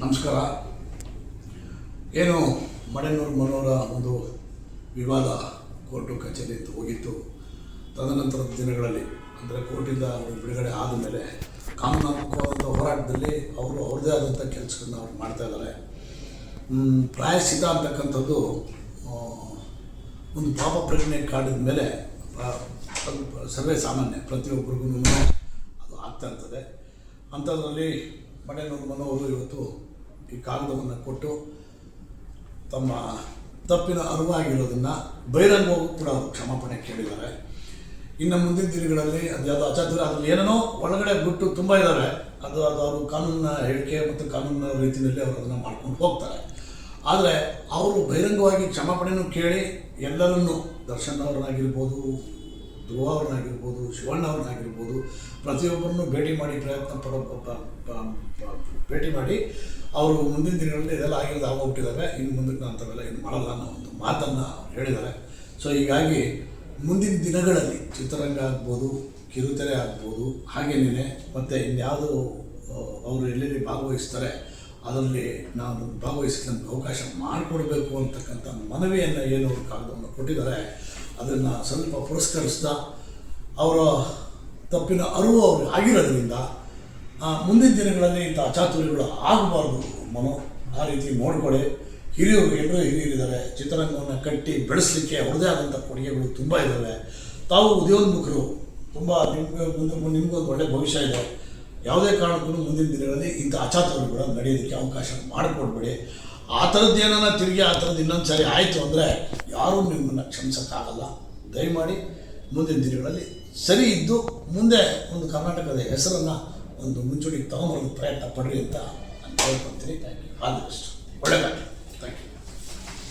ನಮಸ್ಕಾರ. ಏನು ಮಡೆನೂರು ಮನೋರ ಒಂದು ವಿವಾದ ಕೋರ್ಟು ಕಚೇರಿ ಹೋಗಿತ್ತು. ತದನಂತರದ ದಿನಗಳಲ್ಲಿ, ಅಂದರೆ ಕೋರ್ಟಿಂದ ಅವರು ಬಿಡುಗಡೆ ಆದ ಮೇಲೆ ಕಾನೂನಾತ್ಮಕವಾದಂಥ ಹೋರಾಟದಲ್ಲಿ ಅವರು ಅವ್ರದ್ದೇ ಆದಂಥ ಕೆಲಸಗಳನ್ನ ಅವ್ರು ಮಾಡ್ತಾಯಿದ್ದಾರೆ ಪ್ರಾಯಶ್ಚಿತ ಅಂತಕ್ಕಂಥದ್ದು ಒಂದು ಪಾಪ ಪ್ರಜ್ಞೆ ಕಾಡಿದ ಮೇಲೆ ಸರ್ವೇ ಸಾಮಾನ್ಯ ಪ್ರತಿಯೊಬ್ಬರಿಗೂ ಅದು ಆಗ್ತಾ ಇರ್ತದೆ. ಅಂಥದ್ರಲ್ಲಿ ಮನೆಯವರು ಮನೋಹರು ಇವತ್ತು ಈ ಕಾಗದವನ್ನು ಕೊಟ್ಟು ತಮ್ಮ ತಪ್ಪಿನ ಅರಿವಾಗಿರೋದನ್ನು ಬಹಿರಂಗವಾಗೂ ಕೂಡ ಅವರು ಕ್ಷಮಾಪಣೆ ಕೇಳಿದ್ದಾರೆ. ಇನ್ನು ಮುಂದಿನ ದಿನಗಳಲ್ಲಿ ಅದು ಯಾವುದೋ ಅಚಾತುರ, ಅದ್ರಲ್ಲಿ ಏನೇನೋ ಒಳಗಡೆ ಬಿಟ್ಟು ತುಂಬ ಇದ್ದಾರೆ. ಅದು ಅದು ಅವರು ಕಾನೂನಿನ ಹೇಳಿಕೆ ಮತ್ತು ಕಾನೂನಿನ ರೀತಿಯಲ್ಲಿ ಅವರು ಅದನ್ನು ಮಾಡ್ಕೊಂಡು ಹೋಗ್ತಾರೆ. ಆದರೆ ಅವರು ಬಹಿರಂಗವಾಗಿ ಕ್ಷಮಾಪಣೆಯನ್ನು ಕೇಳಿ ಎಲ್ಲರನ್ನೂ ದರ್ಶನ್ ಧ್ರುವ ಅವ್ರನ್ನಾಗಿರ್ಬೋದು ಶಿವಣ್ಣ ಅವ್ರನ್ನಾಗಿರ್ಬೋದು ಪ್ರತಿಯೊಬ್ಬರನ್ನು ಭೇಟಿ ಮಾಡಿ ಪ್ರಯತ್ನ ಪಡೋ ಭೇಟಿ ಮಾಡಿ ಅವರು ಮುಂದಿನ ದಿನಗಳಲ್ಲಿ ಇದೆಲ್ಲ ಆಗಿರೋದು ಆಗೋಗ್ಬಿಟ್ಟಿದ್ದಾವೆ ಇನ್ನು ಮುಂದಕ್ಕೆ ನಾನು ಅಂಥವೆಲ್ಲ ಏನು ಮಾಡಲ್ಲ ಅನ್ನೋ ಒಂದು ಮಾತನ್ನು ಹೇಳಿದ್ದಾರೆ ಸೊ ಹೀಗಾಗಿ ಮುಂದಿನ ದಿನಗಳಲ್ಲಿ ಚಿತ್ರರಂಗ ಆಗ್ಬೋದು, ಕಿರುತೆರೆ ಆಗ್ಬೋದು ಹಾಗೇನೇ ಮತ್ತು ಇನ್ಯಾವುದು ಅವರು ಎಲ್ಲೆಲ್ಲಿ ಭಾಗವಹಿಸ್ತಾರೆ, ಅದರಲ್ಲಿ ನಾನು ಭಾಗವಹಿಸಿದಂಥ ಅವಕಾಶ ಮಾಡಿಕೊಡ್ಬೇಕು ಅಂತಕ್ಕಂಥ ಮನವಿಯನ್ನು ಏನು ಕಾಗದವನ್ನು ಕೊಟ್ಟಿದ್ದಾರೆ. ಅದನ್ನು ಸ್ವಲ್ಪ ಪುರಸ್ಕರಿಸ್ತಾ ಅವರ ತಪ್ಪಿನ ಅರಿವು ಅವ್ರಿಗೆ ಆಗಿರೋದ್ರಿಂದ ಮುಂದಿನ ದಿನಗಳಲ್ಲಿ ಇಂಥ ಅಚಾತುರ್ಯಗಳು ಆಗಬಾರ್ದು ಮನೋ. ಆ ರೀತಿ ನೋಡ್ಕೊಳ್ಳಿ ಹಿರಿಯರು ಎಲ್ಲರೂ ಹಿರಿಯರಿದ್ದಾರೆ. ಚಿತ್ರರಂಗವನ್ನು ಕಟ್ಟಿ ಬೆಳೆಸಲಿಕ್ಕೆ ಅವ್ರದೇ ಆದಂಥ ಕೊಡುಗೆಗಳು ತುಂಬ ಇದ್ದಾವೆ. ತಾವು ಉದ್ಯೋನ್ಮುಖರು ತುಂಬ ನಿಮಗೆ, ಮುಂದೆ ನಿಮಗೂ ಒಳ್ಳೆ ಭವಿಷ್ಯ ಇದೆ. ಯಾವುದೇ ಕಾರಣಕ್ಕೂ ಮುಂದಿನ ದಿನಗಳಲ್ಲಿ ಇಂಥ ಅಚಾತುರ್ಯಗಳು ನಡೆಯೋದಕ್ಕೆ ಅವಕಾಶ ಮಾಡಿಕೊಡ್ಬೇಡಿ. ಆ ಥರದ್ದು ಏನಾರ ತಿರುಗಿ ಆ ಥರದ್ದು ಇನ್ನೊಂದು ಸಾರಿ ಆಯಿತು ಅಂದರೆ ಯಾರೂ ನಿಮ್ಮನ್ನು ಕ್ಷಮಿಸೋಕ್ಕಾಗಲ್ಲ. ದಯಮಾಡಿ ಮುಂದಿನ ದಿನಗಳಲ್ಲಿ ಸರಿ ಇದ್ದು ಮುಂದೆ ಒಂದು ಕರ್ನಾಟಕದ ಹೆಸರನ್ನು ಒಂದು ಮುಂಚೂಣಿಗೆ ತಗೊಂಬರೋದು ಪ್ರಯತ್ನ ಪಡ್ರಿ ಅಂತ ನಾನು ಕೇಳ್ಕೊತೀನಿ ಆದಷ್ಟು ಒಳ್ಳೆಯದಾಗಿ